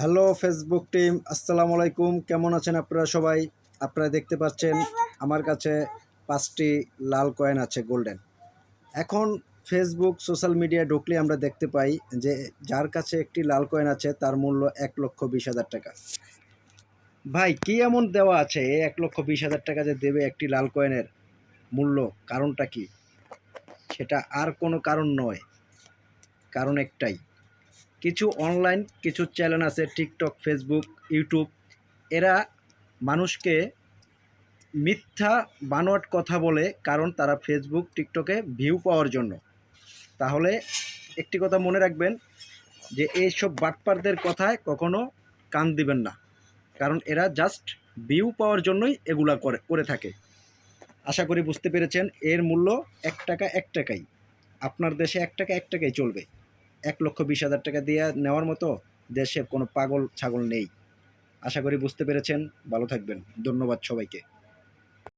Hello Facebook team, আসসালামু আলাইকুম। কেমন আছেন আপনারা সবাই? আপনারা দেখতে পাচ্ছেন আমার কাছে পাঁচটি লাল কয়েন আছে, গোল্ডেন। এখন ফেসবুক, সোশ্যাল মিডিয়া ঢুকলে আমরা দেখতে পাই যে যার কাছে একটি লাল কয়েন আছে, তার মূল্য এক লক্ষ বিশ হাজার টাকা। ভাই, কি এমন দেওয়া আছে, এক লক্ষ বিশ হাজার টাকা যে দেবে একটি লাল কয়েনের মূল্য? কারণটা কি? সেটা আর কোনো কারণ নয়, কারণ একটাই। কিছু অনলাইন কিছু চ্যানেল আছে টিকটক ফেসবুক ইউটিউব এরা মানুষকে মিথ্যা, বানোয়াট কথা বলে কারণ তারা ফেসবুক টিকটকে ভিউ পাওয়ার জন্য। তাহলে একটি কথা মনে রাখবেন যে এইসব বাটপারদের কথায় কখনো কান দিবেন না। কারণ এরা জাস্ট ভিউ পাওয়ার জন্যই এগুলা করে করে থাকে। আশা করি বুঝতে পেরেছেন, এর মূল্য এক টাকা এক টাকাই। আপনার দেশে এক টাকা এক টাকাই চলবে। এক লক্ষ বিশ হাজার টাকা দিয়ে নেওয়ার মতো দেশে কোনো পাগল ছাগল নেই। আশা করি বুঝতে পেরেছেন। ভালো থাকবেন। ধন্যবাদ সবাইকে।